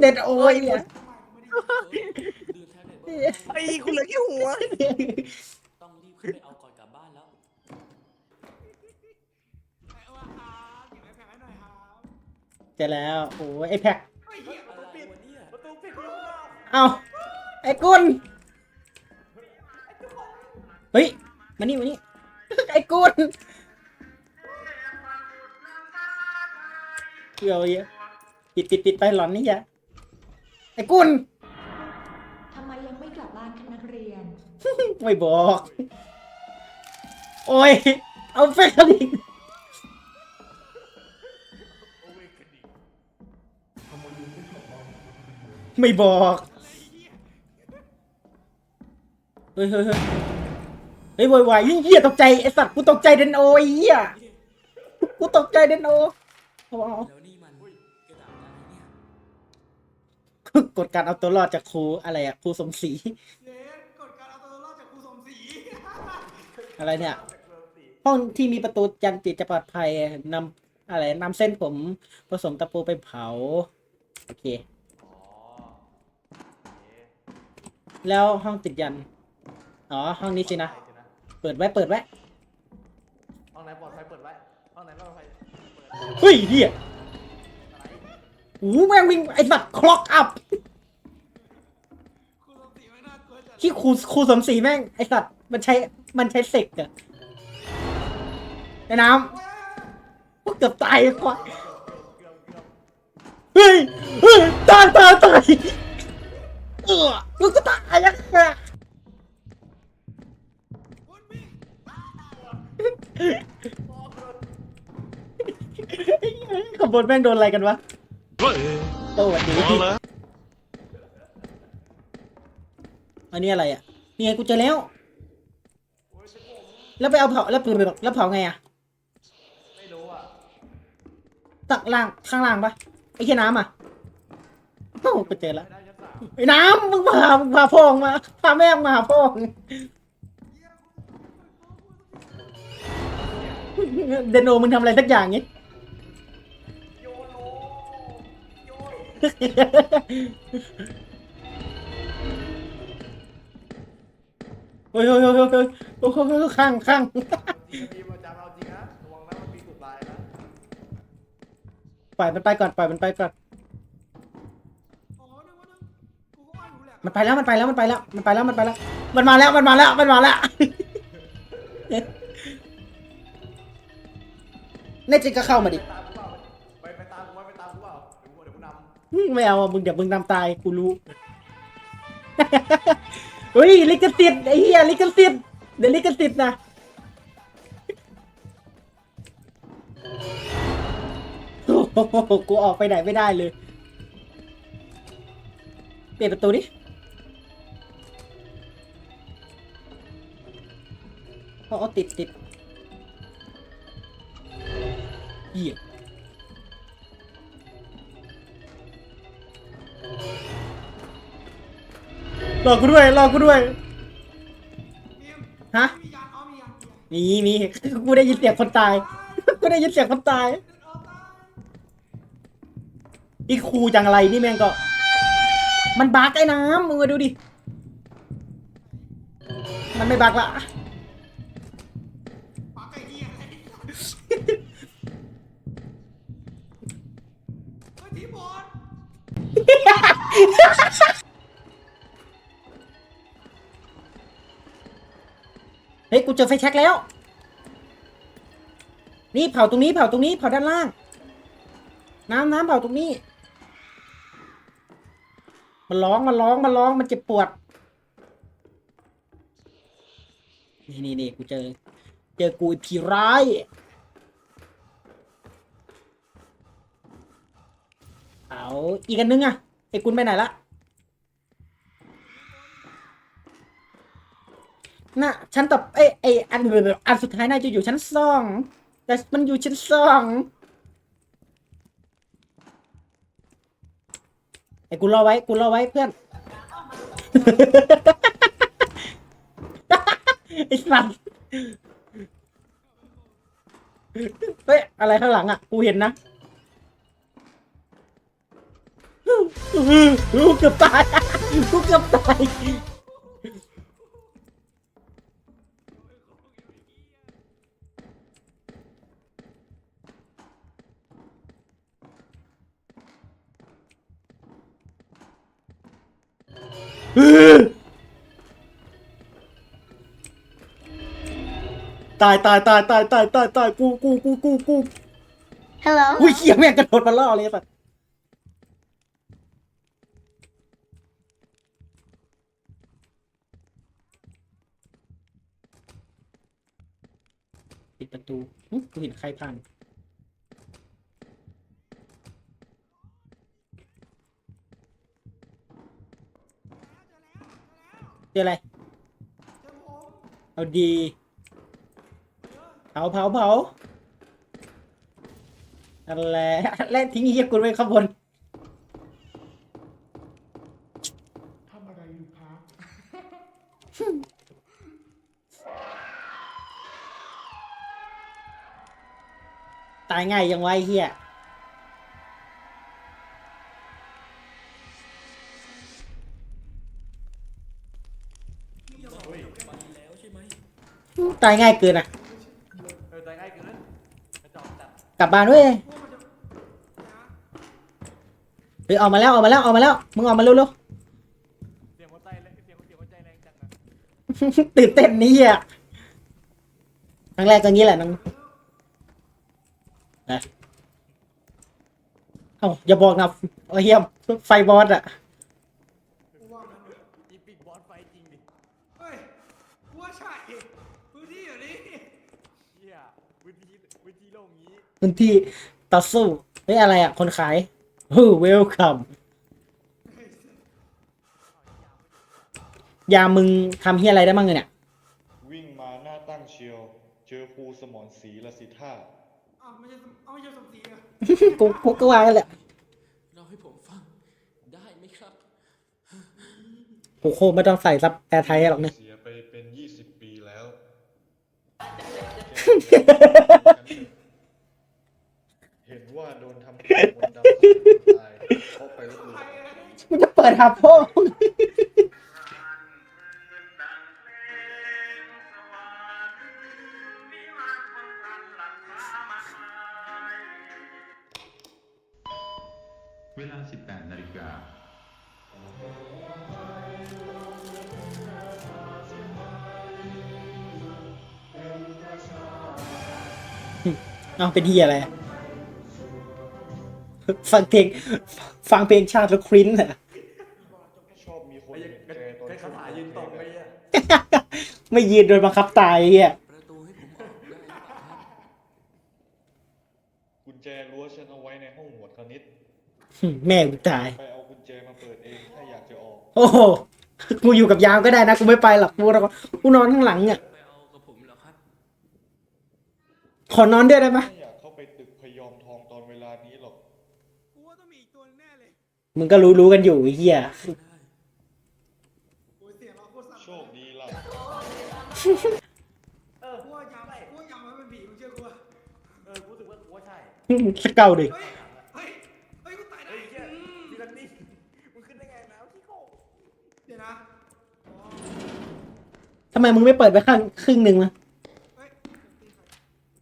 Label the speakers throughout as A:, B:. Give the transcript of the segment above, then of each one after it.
A: เด็ดโอ้ยเนี่ย
B: ไอ้คุณเหลือแค่หัว
C: ต้องรีบขึ้นไปเอาก่อนกลับบ้านแล้ว
A: เจะแล้ว โอ้ยไอ้แพ็ค
C: อะไรวะเนี่ย
B: ประตูปิดอยู่
A: เอาไอ้กุลเฮ้ยมานี่มานี่ ไอ้กุลเกี่ยวเยอะปิดปิดปิดไปหลอนนี่ยะ ไอ้กุล
D: ทำไมยังไม่กลับบ้านคะนักเรียน
A: ไม่บอก โอ้ย เอาเฟกอีกไม่บอก เฮ้ยเฮ้ยเฮ้ยเฮ้ยโวยวายยิ่งเหี้ยตกใจไอสัตว์กูตกใจเดนโอไอ้เหี้ยกูตกใจเดนโอเอาเอา
C: กด
A: การเอาตัวรอดจากครูอะไรอะครูสมศรี
E: เจ๊กดการเอาตัวรอดจากครูสมศรี
A: อะไรเนี่ย ห้องที่มีประตูยันจิตจะปลอดภัยนำอะไรนำเส้นผมผสมตะปูไปเผา โอเค
B: อ๋อโอเค
A: แล้วห้องติดยัน อ๋อ ห้องนี้สินะ
B: ใช่สินะ
A: เปิดไว้เปิดไว้
B: ห้องไหนปลอดภัยเปิดไว้ห้องไหนไม่ปลอดภัยเปิด
A: เฮ้ยเหี้ย
B: อะไร
A: โอ้โหแม่งวิ่งไอสัตว์คล็อกอัพ
E: ครูสมศรีไม่น่ากลัวจัด
A: ที่ครูครูสมศรีแม่งไอสัตว์มันใช้มันใช้เสกอะไอ้น้ำพวกเกือบตายควาย
B: เกือบเฮ้
A: ยเฮ้ยตายตายตายเออกูก็ตายอะ
E: คุณพี่
A: ขบวนแม่งโดนอะไรกันวะ โอ้สวัสดีอันนี้อะไรอะนี่ไงกูเจอแล้ว แล้วไปเอาเผาแล้วเปิดแล้วเผาไงอะ
B: ไม่รู้อะ
A: ตักล่างข้างล่างปะไอ้แค่น้ำอะโอ้กูเจอแล้ว
B: ไม่ได้ชั้นสาม
A: ไอ้น้ำมึงมามึงพาพ่อมึงมาพาแม่มึงมาหาพ่อมึงเดนโนมึงทำอะไรสักอย่างงี้
B: ย
A: เฮ้ยเฮ้ยเฮ้ยเฮ้ยเฮ้ยโอ้โหข้างข้าง
B: ทีมจำเอาจริงนะระวังนะมันมีจุดลายนะ
A: ปล่อยมันไปก่อนปล่อยมันไปก่อน
E: อ๋อนึกว่านึกกูก็ว่าอยู่แหละ
A: มันไปแล้วมันไปแล้วมันไปแล้วมันไปแล้วมันไปแล้ว มันมาแล้วมันมาแล้วมันมาแล้วแน่จริงก็เข้ามาดิ
B: ไม่เอา
A: อะมึงเดี๋ยวมึงนำตายกูรู้ เฮ้ยลิขสิทธิ์ไอ้เหี้ยลิขสิทธิ์เดี๋ยวลิขสิทธิ์นะโอ้โหกูออกไปไหนไม่ได้เลย เปลี่ยนประตูดิเอาเอาติดติดเหี้ย รอกูด้วยรอกูด้วย ฮะ
E: มีมี
A: กูได้ยินเสียงคนตาย กูได้ยินเสียงคนตาย
E: อี
A: ครูจังไรนี่แม่งก็ มันบักไอ้น้ำมึงมาดูดิ มันไม่บักละ
E: ปากไก่เหี้ยไรเฮ้ยทีบอล
A: เฮ้ย กูเจอไฟแช็กแล้ว นี่เผาตรงนี้เผาตรงนี้เผาด้านล่าง น้ำน้ำเผาตรงนี้ มันร้องมันร้องมันร้องมันเจ็บปวด นี่นี่นี่กูเจอ เจอกูไอ้ผีร้าย เอาอีกอันนึงอะไอ้กุลไปไหนละ น่ะชั้นต่อเอ้ไออันอันสุดท้ายน่าจะอยู่ชั้นสองแต่มันอยู่ชั้นสองไอ้กูรอไว้กูรอไว้เพื่อนไอ้สัตว์เฮ้ยอะไรข้างหลังอะ กูเห็นนะกูเกือบตายกูเกือบตาย ตายตายตายตายตายตายตายกูกูกูกูกู
D: Hello
A: อุ้ยเขี้ยแม่งกระโดดมาล่อเลยสัตว์ปิดประตูหึกูเห็นใครผ่าน เจออะไร
E: เจอผม
A: เอาดีเผาเผาเผาอะไรแล่นทิ้งเฮียกูไว้ข้างบน
E: ทำอะไรอยู่ครับ
A: ตายง่ายยังไวะไอ้เฮีย ตายง่ายเกินอะ
B: เออใจง่ายเกินกระจอกจัด
A: กลับบ้านเว้ย
E: พวกมันจะนะ
A: เฮ้ยออกมาแล้วออกมาแล้วออกมาแล้วมึงออกมาเร็ว
B: เสียงหัวใจแรงเสียงเสียงหัวใจแรงจังอะ
A: ๆ ตื่นเต้นนี่เฮียครั้งแรกก็งี้แหละน้องนะเอ้าอย่าบอกนะโอ้เฮียไฟบอสอะ
E: กูว่ามัน
B: อีปิกบอสไฟจริงดิ
E: เฮ้ยกูว่าใช่พื้นที่อยู่นี่
B: เฮียวิธีวิธีโล่งงี้
A: พื้นที่ต่อสู้เฮ้ยอะไรอะ คนขายโอ้เวลคัมยามึงทำเฮียอะไรได้บ้างเนี่ย
F: วิ่งมาหน้าตั้งเชียว เจอครูสมอนศรีละสิท่า
E: อ้าวไม่ใช่อ้าวไม่ใช่สมศรีอะ
A: กูกูก็ว่ากันแหละ
C: เราให้ผมฟังได้ไหมครับ
A: กูโคไม่ต้องใส่ซับแปลไทยหรอกเนี่ย
F: เสียไปเป็น20ปีแล้วเห็น ว่าโดนทำผิดมนต์ดำตายเพราะไปลบหลู่
A: มันจะเปิดหาพ่อ
G: เวลา 18 นาฬิกา
A: เอาเป็นเฮียอะไรอะ ฟังเพลงฟังเพลงชาติแล้วคริ้นอะ
F: ชอบมีคน
B: ไอ้
F: เห็น
B: กระ
F: แกตอน
B: กระ
F: ช่ว
B: ขางยืนตรงไปอะ
A: ไม่ยืนโดนบังคับตายไอ้เฮีย
C: ประตูให้ผมออกได้หรือเปล่าครับ
F: กุญแจรั้วฉันเอาไว้ในห้องหมวดคณิต
A: หึแม่กูตาย
F: ไปเอากุญแจมาเปิดเองถ้าอยากจะออก
A: โอ้โหกูอยู่กับยามก็ได้นะกูไม่ไปหรอกกูรอกูนอนข้างหลังอะ
C: ไปเอากับผมเหรอครับ
A: ขอนอนด้วยได้ไหม
F: ไม่อยากเข้าไปตึกพยอมทองตอนเวลานี้หรอก
E: กูว่าต้องมีอีกตัวแน่เลย
A: มึงก็รู้รู้ๆกันอยู่ไอ้เฮีย
C: ได้
E: โอ้ยเสียงเราโคตรสั่น
F: โชคดีล่ะ
B: เออ
E: กูว่ายามกูว่ายามมันเป็นผีมึงเชื่อกูอะ
B: เออกูรู้สึกว่ากูว่าใช่
A: สเกาดิ
E: เฮ้ย เฮ้ย เฮ้ยกูตายได้
B: เฮ้ยเฮีย
E: อืม
B: ทีละนี่มึงขึ้นได้ไงนะพี่โก้
E: เดี๋ยวนะอ๋อ
A: ทำไมมึงไม่เปิดไปข้างครึ่งหนึ่งวะ
E: เฮ้ย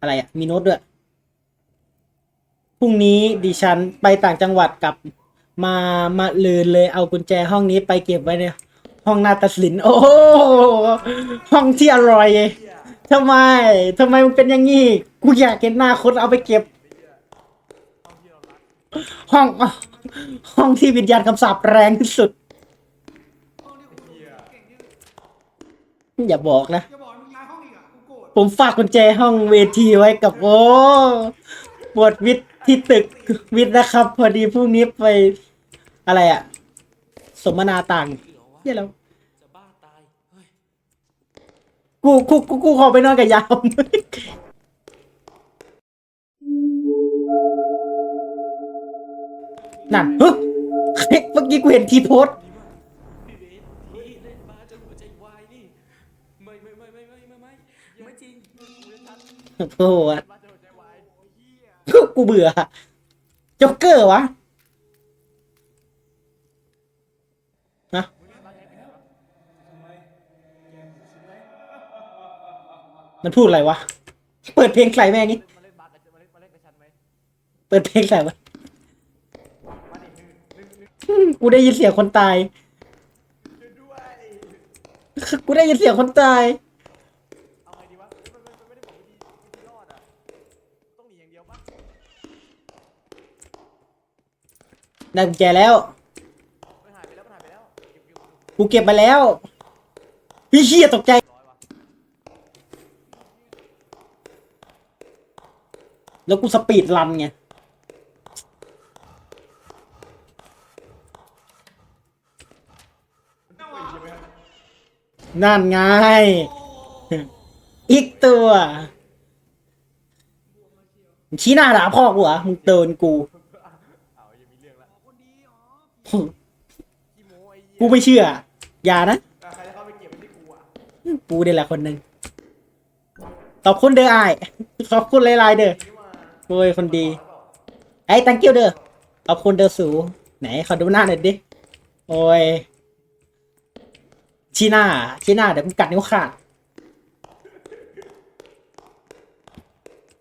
A: อะไรอะ มีโน้ตด้วยพ รุ่งนี้ดิฉันไปต่างจังหวัดกลับมามาลืนเลยเอากุญแจห้องนี้ไปเก็บไว้ในห้องนาฏศิลป์โอ้โหห้องที่อร่อยทำไมทำไมมึงเป็นอย่างงี้กูอยากเห็นหน้าคนเอาไปเก็บ
B: ห้อง
A: ห้องที่วิญญาณคำสาปแรงที่สุด
E: อ
A: ย่าบอกนะ ผมฝากกุญแจห้องเวทีไว้กับโอ้บทวิทย์ ที่ตึกวิทย์นะครับ พอดีพรุ่งนี้ไปอะไรอะสมนาต่าง
C: เนี่
A: ยแล้วกูกูกูกูขอไปนอนกับยามนั่นเฮ้ยเมื่อกี้กูเห็นทีโพสโอ้โห กูเบื่อจ็อกเกอร์วะนะมันพูดอะไรวะ เปิดเพลงใครแม่ง
B: นี้เปิ
A: ดเพลงใส่วะกูได้ยินเสียงคนตาย กูได้ยินเสียงคนตาย
B: ได้กุ
A: ญแจแล้ว
B: มันหายไปแล้วมันหายไปแล้วเก็บเก็บเก็บ
A: กูเก็บไปแล้วพี่เชี่ยตกใจ
B: ร้อยว่ะ
A: แล้วกูสปีดรันไงนั่นไง อีกตัวมึงชี้หน้าด่าพ่อกูเหรอมึงเตือนกู กูไม่เชื่อ อย่านะ
B: ใครจะเข้าไปเก็บที่กูอะ
A: กูเดี๋ยวแหละคนหนึ่งขอบคุณเด้อไอ้ายขอบคุณหลายๆเด้อโอ้ยคนดี ไอ้ตังกิ้วเด้อขอบคุณเด้อสู ไหนขอดูหน้าหน่อยดิ โอ้ยชี้หน้าชี้หน้าเดี๋ยวกูกัดนิ้วขาด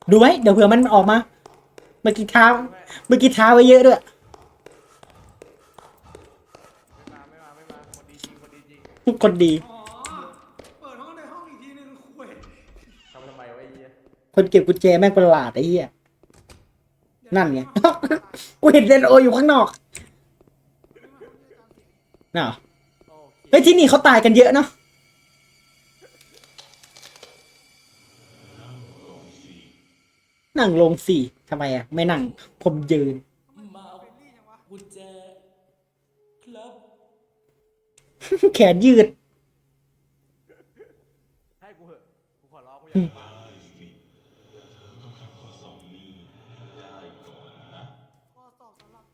A: ดูไว้เดี๋ยวเผื่อมันออกมา เมื่อกี้เท้า เมื่อกี้เท้าไว้เยอะด้วย
B: ไม่มาไม่มาไม่มาคนดีจริงคน ดีจริง
A: คนดี
E: อ๋อ เปิดห้องในห้องอีกทีนึงคุย
B: ทำทำไมวะไอ้เหี้ย
A: คนเก็บกุญแจแม่งประหลาดไอ้เหี้ย นั่นไง กูเห็นเรนโออยู่ข้างนอกน่ะ
B: โอเค
A: เฮ้ยที่นี่เขาตายกันเยอะเนาะ นั่งลงสี่ทำไมอะ ไม่นั่ง ผมยืน
C: มาเอากุญแจครับ
A: แขนยืด
B: ให้กูเหอะกูขอร้องกูอยากมา
E: ข้อสอบสำหรับ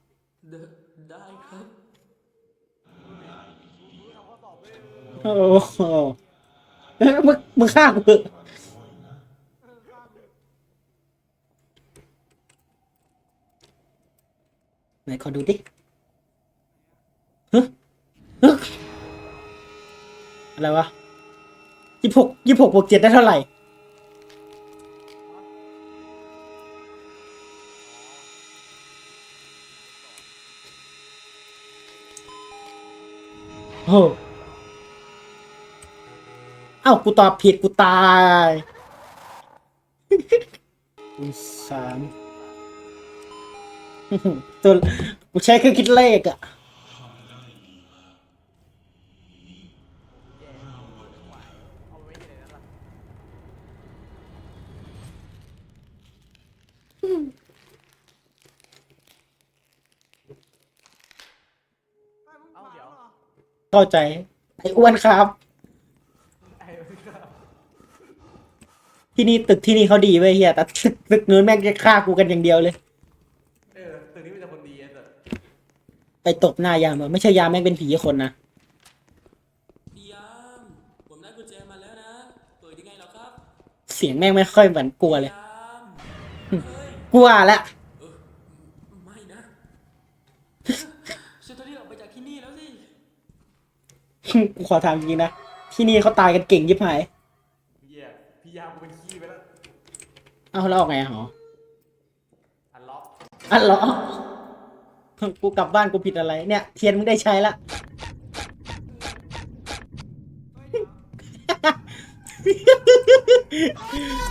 C: ได้ครับ
A: โอ้โหเอ้ยมึงมึงฆ่ากูเถอะ
E: เอ
A: ไหนขอดูดิฮึฮึ อะไรวะยี่หกยี่หกบวกเจ็ดได้เท่าไหร่ โอ้เอ้ากูตอบผิดกูตายคูณสามตัวกูใช้เครื่องคิดเลขอะ
B: เอาไว้ที่ไหนนั่นล่ะ
E: ได้มึง
B: เอา
E: ผ่าน
B: เดี๋ยว
E: เหรอ
A: เข้าใจ ไอ้อ้วนครับ
B: ไอ้เหี้ย
A: ที่นี่ตึกที่นี่เขาดีเว้ยเฮียแต่ตึกตึกนู้นแม่งจะฆ่ากูกันอย่างเดียวเลย
B: เออตึกนี้เป็นแต่คนดีไอ้สัส
A: ไปตบหน้ายามอะไม่ใช่ยามแม่งเป็นผีคนนะ
C: พี่ยามผมได้กุญแจมาแล้วนะ เปิดยังไงเหรอครับ
A: เสียงแม่งไม่ค่อยเหมือนกลัวเลย
C: ยามเฮ้ย
A: กลัวละ
C: เออ ไม่นะฉันต้องรีบออกไปจากที่นี่แล้วสิ
A: กูขอถามจริงๆนะ ที่นี่เขาตายกันเก่งยิบหาย
B: เหี้ยพี่ยามกูเป็นขี้ไปแล้ว
A: เอาแล้วออกไงหรอ
B: อันล็อก
A: อันเหรอ กูกลับบ้านกูผิดอะไร เนี่ย เทียนมึงได้ใช้ละ
E: เฮ้ยเดี๋ยว